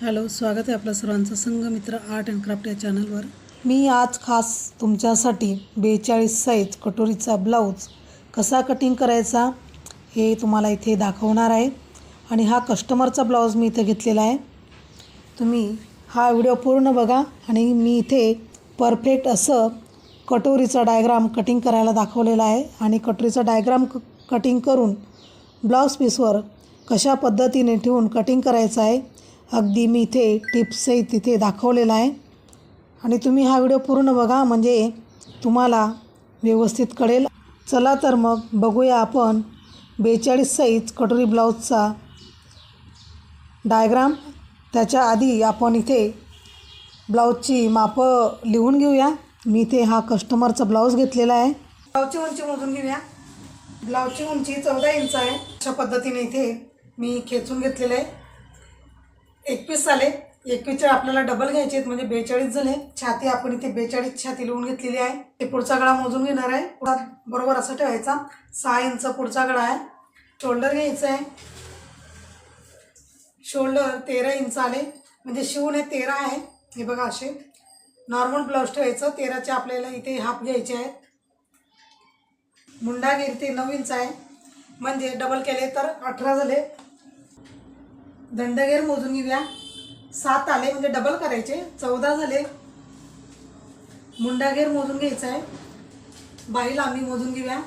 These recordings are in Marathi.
हॅलो स्वागत आहे आपला सर्वांचं संघमित्र आर्ट अँड क्राफ्ट या चॅनलवर. मी आज खास तुमच्यासाठी बेचाळीस साईज कटोरीचा ब्लाऊज कसा कटिंग करायचा हे तुम्हाला इथे दाखवणार आहे आणि हा कस्टमरचा ब्लाऊज मी इथे घेतलेला आहे. तुम्ही हा व्हिडिओ पूर्ण बघा आणि मी इथे परफेक्ट असं कटोरीचा डायग्राम कटिंग करायला दाखवलेला आहे आणि कटोरीचा डायग्राम क कटिंग करून ब्लाऊज पीसवर कशा पद्धतीने ठेवून कटिंग करायचं आहे अगदी मी इथे टिप्सही तिथे दाखवलेला आहे. आणि तुम्ही हा व्हिडिओ पूर्ण बघा म्हणजे तुम्हाला व्यवस्थित कळेल. चला तर मग बघूया आपण बेचाळीस साईज कटोरी ब्लाऊजचा डायग्राम. त्याच्या आधी आपण इथे ब्लाऊजची मापं लिहून घेऊया. मी इथे हा कस्टमरचा ब्लाऊज घेतलेला आहे. ब्लाऊजची उंची मोजून घेऊया. ब्लाऊजची उंची चौदा इंच आहे. अशा पद्धतीने इथे मी खेचून घेतलेलं आहे. एकवीस आले एकवीसचे आपल्याला डबल घ्यायचे आहेत. म्हणजे बेचाळीस झाले छाती आपण इथे बेचाळीस छाती लिहून घेतलेली आहे. ते पुढचा गळा मोजून घेणार आहे. पुढा बरोबर असा ठेवायचा. सहा इंच पुढचा गळा आहे. शोल्डर घ्यायचं आहे. शोल्डर तेरा इंच आले. म्हणजे शिवून हे तेरा आहे. हे बघा असे. नॉर्मल ब्लाऊज ठेवायचं. तेराचे आपल्याला इथे हाफ घ्यायचे आहेत. मुंडागीर ते नऊ इंच आहे. म्हणजे डबल केले तर अठरा झाले. दंडगेर मोजून घेऊया. सात आले म्हणजे डबल करायचे. चौदा झाले. मुंडागेर मोजून घ्यायचा आहे. बाही लांबी मोजून घेऊया.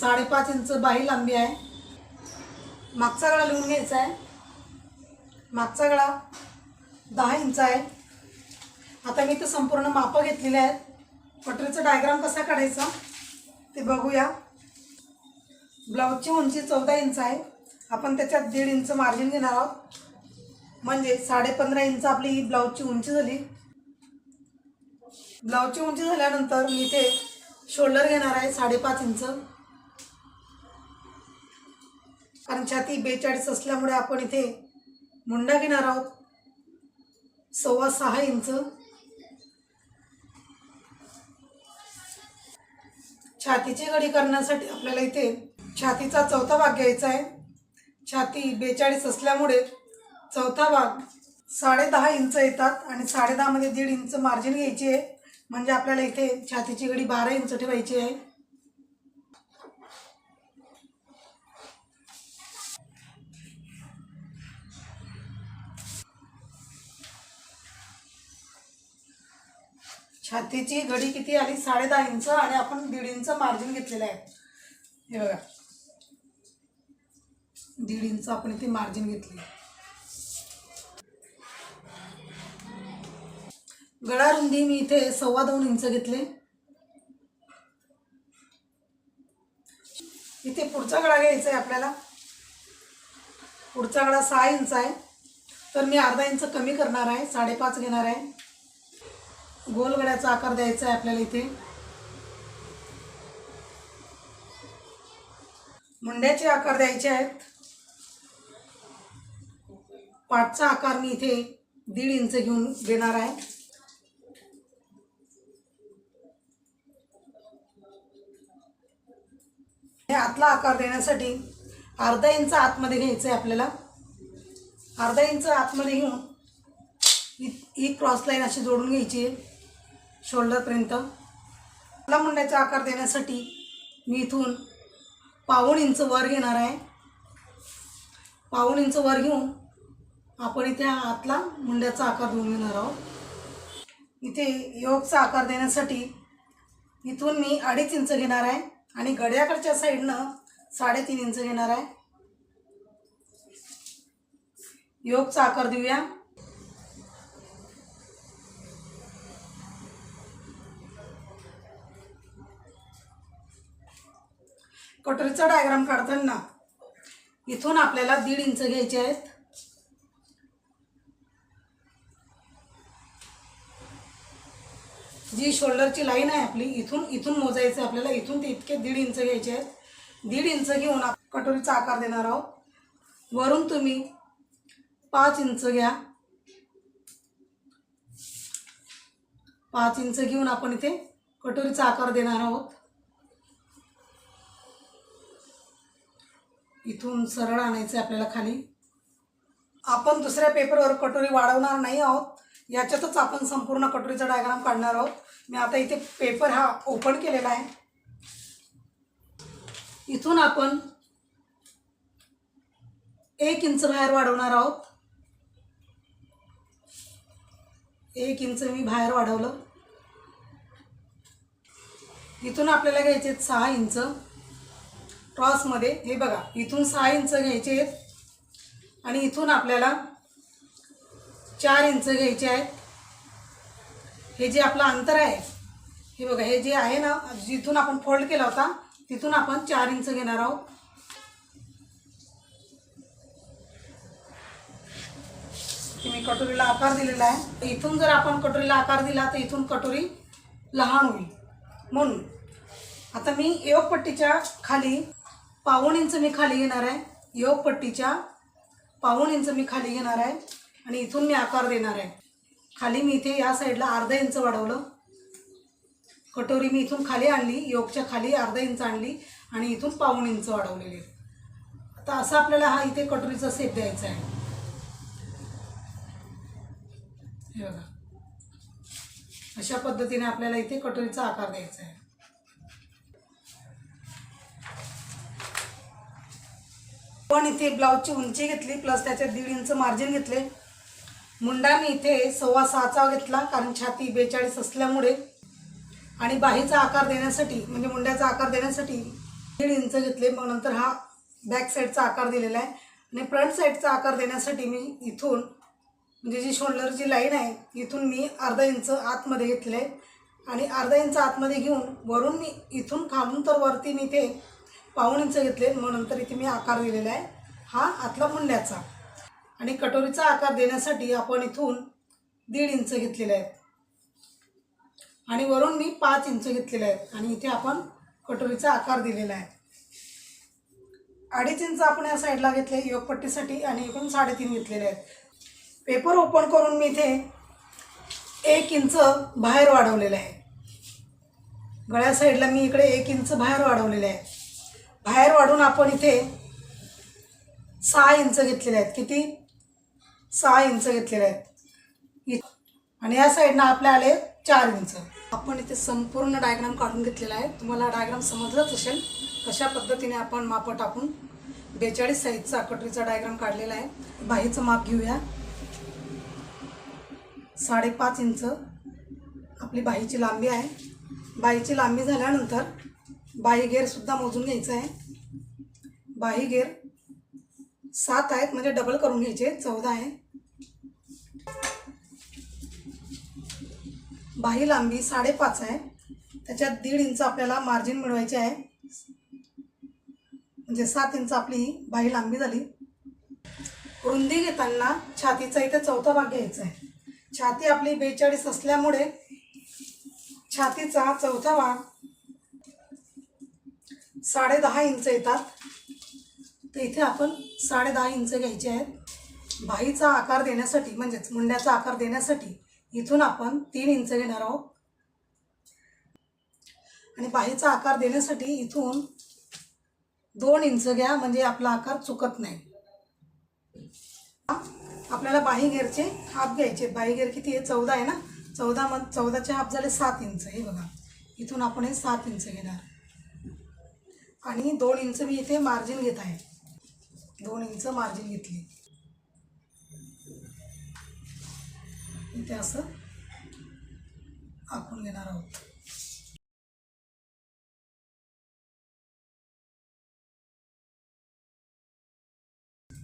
साडेपाच इंच बाही लांबी आहे. मागचा गळा लिहून घ्यायचा आहे. मागचा गळा दहा इंच आहे. आता मी तर संपूर्ण मापं घेतलेले आहेत. पटरीचं डायग्राम कसा काढायचा ते बघूया. ब्लाऊजची उंची चौदा इंच आहे. आपण त्याच्यात दीड इंच मार्जिन घेणार आहोत. म्हणजे साडेपंधरा इंच आपली ही ब्लाऊजची उंची झाली. ब्लाऊजची उंची झाल्यानंतर मी इथे शोल्डर घेणार आहे साडेपाच इंच. कारण छाती बेचाळीस असल्यामुळे आपण इथे मुंडा घेणार आहोत. सव्वा सहा इंच. छातीची घडी करण्यासाठी आपल्याला इथे छातीचा चौथा भाग घ्यायचा आहे. छाती बेचाळीस असल्यामुळे चौथा भाग साडेदहा इंच येतात आणि साडे दहामध्ये दीड इंच मार्जिन घ्यायची आहे. म्हणजे आपल्याला इथे छातीची घडी बारा इंच ठेवायची आहे. छातीची घडी किती आली? साडे दहा इंच आणि आपण दीड इंच मार्जिन घेतलेलं आहे. हे बघा. दीड इंच आपण इथे मार्जिन घेतली. गळा रुंदी मी इथे सव्वा दोन इंच घेतले. इथे पुढचा गळा घ्यायचा आहे आपल्याला. पुढचा गळा सहा इंच आहे. तर मी अर्धा इंच कमी करणार आहे साडेपाच घेणार आहे. गोल गळ्याचा आकार द्यायचा आहे आपल्याला इथे. मुंड्याचे आकार द्यायचे आहेत. पाठचा आकार मी इथे दीड इंच घेऊन देणार आहे. हे आतला आकार देण्यासाठी अर्धा इंच आतमध्ये घ्यायचं आहे आपल्याला. अर्धा इंच आतमध्ये घेऊन ही ही क्रॉस लाईन अशी जोडून घ्यायची आहे शोल्डरपर्यंत आपला मुंड्याचा आकार देण्यासाठी मी इथून पाऊण इंच वर घेणार आहे. पाऊण इंच वर घेऊन आपण इथे आतला मुंड्याचा आकार देऊन घेणार आहोत. इथे योगचा आकार देण्यासाठी इथून मी अडीच इंच घेणार आहे आणि गड्याकडच्या साईडनं साडेतीन इंच घेणार आहे. योगचा आकार देऊया. कटोरीचा डायग्राम काढताना इथून आपल्याला दीड इंच घ्यायचे आहेत. जी शोल्डरची लाईन आहे आपली इथून इथून मोजायचं आपल्याला. इथून ते इतके दीड इंच घ्यायचे आहेत. दीड इंच घेऊन कटोरीचा आकार देणार आहोत. वरून तुम्ही पाच इंच घ्या. पाच इंच घेऊन आपण इथे कटोरीचा आकार देणार आहोत. इथून सरळ आणायचं आहे आपल्याला खाली. आपण दुसऱ्या पेपरवर कटोरी वाढवणार नाही आहोत. याच्यातच आपण संपूर्ण कटोरीचा डायग्राम काढणार आहोत. मी आता इथे पेपर हा ओपन केलेला आहे. इथून आपण एक इंच बाहेर वाढवणार आहोत. एक इंच मी बाहेर वाढवलं. इथून आपल्याला घ्यायचे आहेत सहा इंच क्रॉसमध्ये हे बघा इथून सहा इंच घ्यायचे आहेत. आणि इथून आपल्याला चार इंच घ्यायचे आहेत. हे जे आपलं अंतर आहे हे बघा हे जे आहे ना जिथून आपण फोल्ड केला होता तिथून आपण चार इंच घेणार आहोत. मी कटोरीला आकार दिलेला आहे. इथून जर आपण कटोरीला आकार दिला तर इथून कटोरी लहान होईल. म्हणून आता मी योगपट्टीच्या खाली पाऊण इंच मी खाली घेणार आहे. योगपट्टीच्या पाऊण इंच मी खाली घेणार आहे. आणि इथून मी आकार देणार आहे. खाली मी इथे या साईडला अर्धा इंच वाढवलं. कटोरी मी इथून खाली आणली योगच्या खाली अर्धा इंच आणली आणि इथून पाऊण इंच वाढवलेली आहे. आता असं आपल्याला हा इथे कटोरीचा सेप द्यायचा आहे. हे बघा. अशा पद्धतीने आपल्याला इथे कटोरीचा आकार द्यायचा आहे. पण इथे ब्लाऊजची उंची घेतली प्लस त्याच्यात दीड इंच मार्जिन घेतले. मुंडा मी इथे सव्वा सहाचा घेतला कारण छाती बेचाळीस असल्यामुळे. आणि बाहीचा आकार देण्यासाठी म्हणजे मुंड्याचा आकार देण्यासाठी दीड इंच घेतले. मग नंतर हा बॅक साईडचा आकार दिलेला आहे. आणि फ्रंट साईडचा आकार देण्यासाठी मी इथून म्हणजे जी शोल्डरची लाईन आहे इथून मी अर्धा इंच आतमध्ये घेतलं आहे. आणि अर्धा इंच आतमध्ये घेऊन वरून मी इथून खालून तर वरती मी ते पाऊण इंच घेतले. मग नंतर इथे मी आकार दिलेला आहे. हा आतला मुंड्याचा. आणि कटोरीचा आकार देण्यासाठी आपण इथून दीड इंच घेतलेले आहेत. आणि वरून मी पाच इंच घेतलेले आहेत आणि इथे आपण कटोरीचा आकार दिलेला आहे. अडीच इंच आपण या साईडला घेतले योगपट्टीसाठी आणि इकडून साडेतीन घेतलेले आहेत. पेपर ओपन करून मी इथे एक इंच बाहेर वाढवलेलं आहे. गळ्या साईडला मी इकडे एक इंच बाहेर वाढवलेले आहे. बाहेर वाढून आपण इथे सहा इंच घेतलेले आहेत. किती? सहा इंच घेतलेले आहेत. इ- आणि या साईडनं आपल्या आले चार इंच. आपण इथे संपूर्ण डायग्राम काढून घेतलेला आहे. तुम्हाला डायग्राम समजलंच असेल कशा पद्धतीने आपण मापं टाकून बेचाळीस साईजचा कटरीचा डायग्राम काढलेला आहे. बाहीचं माप घेऊया. साडेपाच इंच आपली बाहीची लांबी आहे. बाहीची लांबी झाल्यानंतर बाही गेअरसुद्धा मोजून घ्यायचं आहे. बाही गेअर सात आहेत म्हणजे डबल करून घ्यायचे चौदा आहे. बाही लांबी साडेपाच आहे. त्याच्यात दीड इंच आपल्याला मार्जिन मिळवायचे आहे. म्हणजे सात इंच आपली बाही लांबी झाली. रुंदी घेताना छातीचा इथे चौथा भाग घ्यायचा आहे. छाती आपली बेचाळीस असल्यामुळे छातीचा चौथा भाग साडे दहा इंच येतात. तर इथे आपण साडे दहा इंच घ्यायचे आहेत. बाहीचा आकार देण्यासाठी म्हणजेच मुंड्याचा आकार देण्यासाठी इथून आपण तीन इंच घेणार आहोत. आणि बाहीचा आकार देण्यासाठी इथून दोन इंच घ्या म्हणजे आपला आकार चुकत नाही. आपल्याला बाही गेअरचे हाफ घ्यायचे. बाही गेअर किती आहे? चौदा आहे ना? चौदा मग चौदाचे हाफ झाले सात इंच. हे बघा. इथून आपण हे सात इंच घेणार. आणि दोन इंच मी इथे मार्जिन घेत आहे. दोन इंच मार्जिन घेतली. इथे असं आखून घेणार आहोत.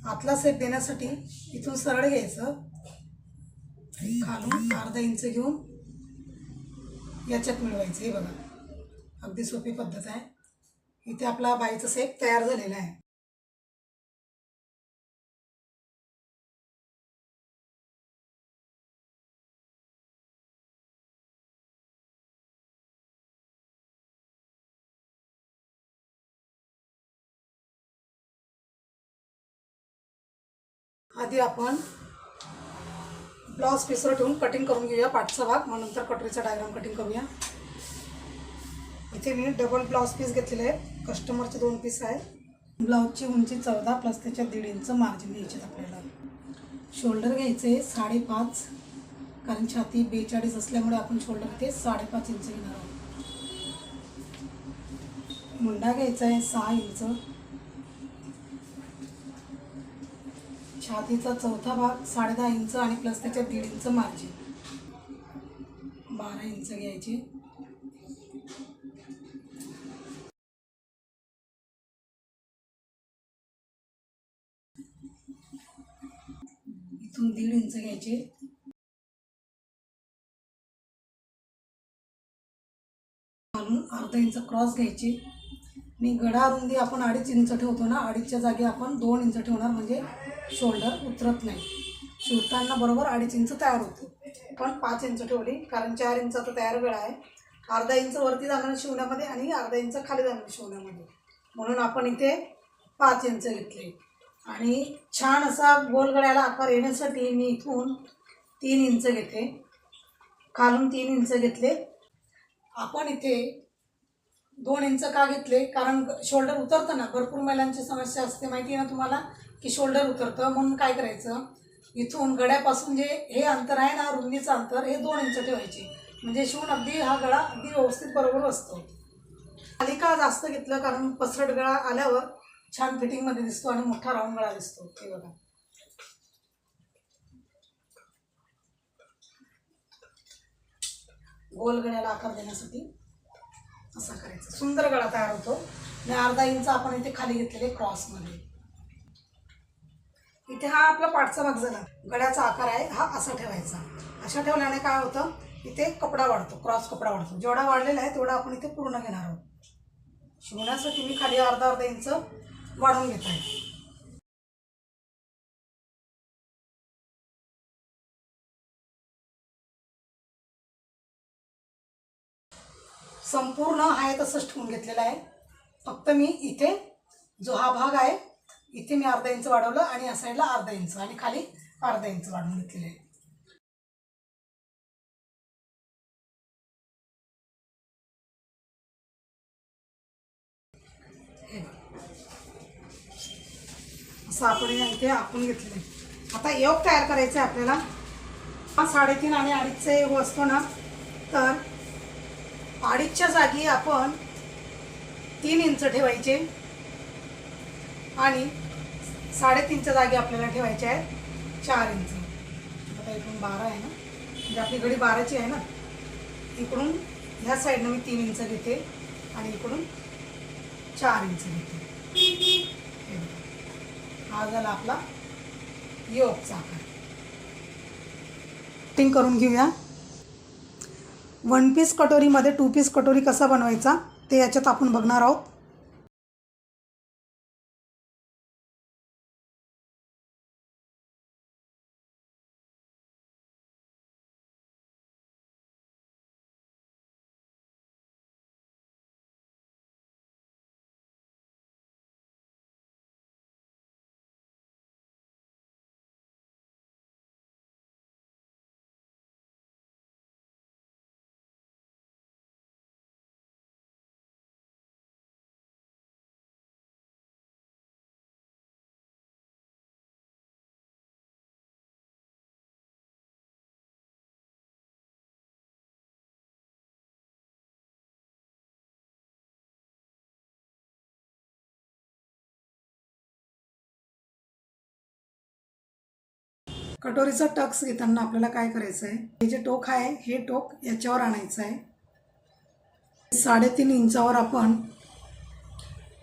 आतला सेप देण्यासाठी इथून सरळ घ्यायचं. खालून अर्धा इंच घेऊन याच्यात मिळवायचं. हे बघा. अगदी सोपी पद्धत आहे. इथे आपला बाईचा सेप तयार झालेला आहे. आधी आपण ब्लाऊज पीसवर ठेवून कटिंग करून घेऊया पाठचा भाग. मग नंतर कटोरीचा डायग्राम कटिंग करूया. इथे मी डबल ब्लाऊज पीस घेतलेले आहे. कस्टमरचे दोन पीस आहेत. ब्लाऊजची उंची चौदा प्लस त्याच्या दीड इंच मार्जिन घ्यायचे आपल्याला. शोल्डर घ्यायचे साडेपाच कारण छाती बेचाळीस असल्यामुळे आपण शोल्डर ते साडेपाच इंच घेणार आहोत. मुंडा घ्यायचा आहे सहा इंच छातीचा चौथा भाग साडेदहा इंच आणि प्लस त्याच्या दीड इंच मार्जिन. बारा इंच घ्यायचे. इथून दीड इंच घ्यायचे. घालून अर्धा इंच क्रॉस घ्यायची. आणि गडा रुंदी आपण अडीच इंच ठेवतो ना अडीचच्या जागी आपण दोन इंच ठेवणार म्हणजे शोल्डर उतरत नाही. शिवताना बरोबर अडीच इंच तयार होतो. पण पाच इंच ठेवली कारण चार इंचाचा तयार गळा आहे. अर्धा इंच वरती जाणार शिवण्यामध्ये आणि अर्धा इंच खाली जाणार शिवण्यामध्ये. म्हणून आपण इथे पाच इंच घेतले. आणि छान असा गोल गळ्याला आकार येण्यासाठी मी इथून तीन इंच घेते. खालून तीन इंच घेतले. आपण इथे दोन इंच का घेतले? कारण शोल्डर उतरतं ना. भरपूर महिलांची समस्या असते. माहिती आहे ना तुम्हाला? की शोल्डर उतरतं. म्हणून काय करायचं? इथून गड्यापासून जे हे अंतर आहे ना रुंदीचं अंतर हे दोन इंच ठेवायचे. म्हणजे शिवून अगदी हा गळा अगदी व्यवस्थित बरोबर असतो खाली का जास्त घेतलं कारण पसरट गळा आल्यावर छान फिटिंगमध्ये दिसतो आणि मोठा राऊंड गळा दिसतो. हे बघा. गोल गळ्याला आकार देण्यासाठी असा करायचा. सुंदर गळा तयार होतो. आणि अर्धा इंच आपण इथे खाली घेतलेले क्रॉसमध्ये इथे हा आपला पाठचा भाग झाला. गळ्याचा आकार आहे. हा असा ठेवायचा. अशा ठेवल्याने काय होतं? इथे कपडा वाढतो. क्रॉस कपडा वाढतो. जेवढा वाढलेला आहे तेवढा आपण इथे पूर्ण घेणार आहोत. शिवण्यासाठी मी खाली अर्धा अर्धा इंच वाढवून घेत आहे. संपूर्ण आहे तसंच ठेवून घेतलेलं आहे. फक्त मी इथे जो हा भाग आहे इथे मी अर्धा इंच वाढवलं आणि या साईडला अर्धा इंच आणि खाली अर्धा इंच वाढवून घेतलेलं आहे. हे असं आपण इथे आखून घेतलेलं आता योग तयार करायचं आहे आपल्याला. हा साडेतीन आणि अडीचचा योग असतो ना तर अडीचच्या जागी आपण तीन इंच ठेवायचे आणि साडेतीनच्या जागी आपल्याला ठेवायचे आहेत चार इंच. आता इकडून बारा आहे ना? म्हणजे आपली घडी बाराची आहे ना? इकडून ह्या साईडनं मी तीन इंच घेते आणि इकडून चार इंच घेते. हा झाला आपला योगचा आकार. कटिंग करून घेऊया. वन पीस कटोरीमध्ये टू पीस कटोरी कसा बनवायचा ते याच्यात आपण बघणार आहोत. कटोरीचा टक्स घेताना आपल्याला काय करायचं आहे हे जे टोक आहे हे टोक याच्यावर आणायचं आहे साडेतीन इंचावर आपण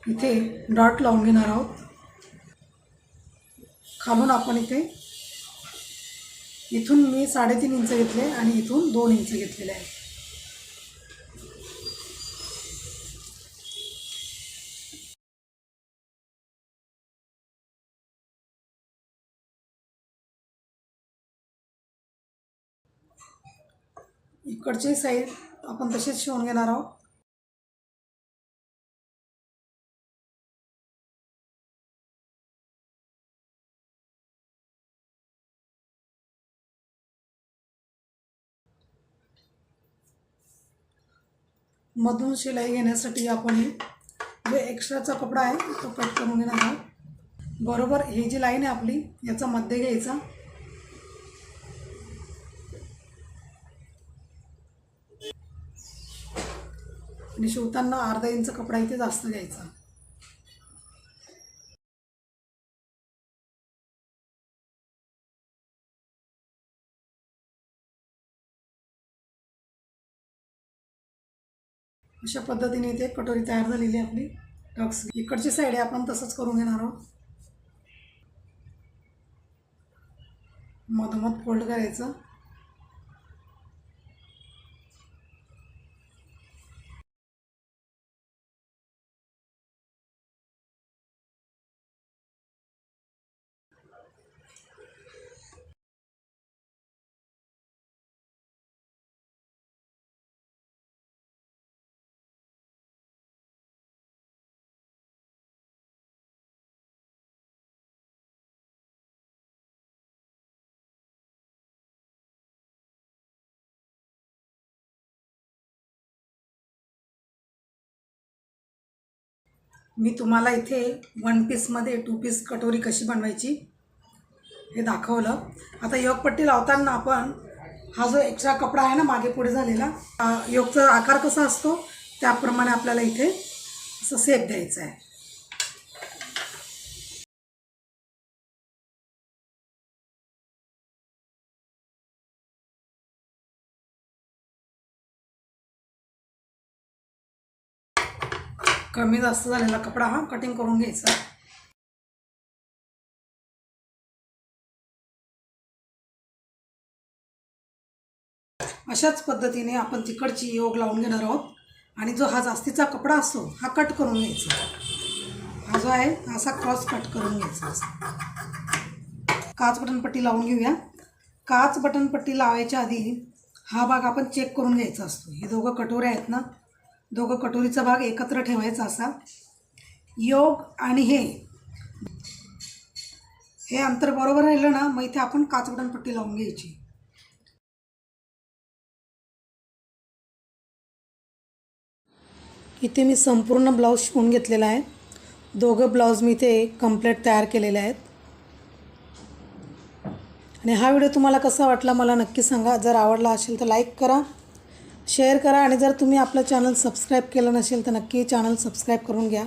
इथे डॉट लावून घेणार आहोत. खालून आपण इथे इथून मी साडेतीन इंच घेतले आणि इथून दोन इंच घेतलेले आहे इकडची साईड आपण तशीच शिवून घेणार आहोत. मधून शिलाई घेण्यासाठी आपण जो एक्स्ट्राचा कपडा आहे तो कट करून घेणार आहोत. बरोबर ही जी लाईन आहे आपली याचा मध्य घ्यायचा. आणि शिवताना अर्धा इंच कपडा इथे जास्त घ्यायचा. अशा पद्धतीने इथे कटोरी तयार झालेली आहे आपली. टक्स. इकडची साईड आहे आपण तसंच करून घेणार आहोत. मधोमध फोल्ड करायचं. मी तुम्हाला इथे वन पीसमध्ये टू पीस कटोरी कशी बनवायची हे दाखवलं. आता योगपट्टी लावताना आपण हा जो एक्स्ट्रा कपडा आहे ना मागे पुढे झालेला योगचा आकार कसा असतो त्याप्रमाणे आपल्याला इथे असं सेप द्यायचं आहे. कमी जास्त झालेला कपडा हा कटिंग करून घ्यायचा. अशाच पद्धतीने आपण तिकडची योग लावून घेणार आहोत. आणि जो हा जास्तीचा कपडा असतो हा कट करून घ्यायचा. हा जो आहे असा क्रॉस कट करून घ्यायचा काच बटनपट्टी लावून घेऊया. काच बटनपट्टी लावायच्या आधी हा भाग आपण चेक करून घ्यायचा असतो. हे दोघं कटोरे आहेत ना? दोघं कटोरीचा भाग एकत्र ठेवायचा असा. योग आणि हे. हे अंतर बरोबर राहिलं ना मग इथे आपण काच बटनपट्टी लावून घ्यायची. इथे मी संपूर्ण ब्लाऊज शिवून घेतलेला आहे. दोघं ब्लाऊज मी इथे कंप्लीट तयार केलेले आहेत. आणि हा व्हिडिओ तुम्हाला कसा वाटला मला नक्की सांगा. जर आवडला असेल तर लाईक करा. शेअर करा आणि जर तुम्ही आपलं चॅनल सबस्क्राईब केलं नसेल तर नक्की चॅनल सबस्क्राईब करून घ्या.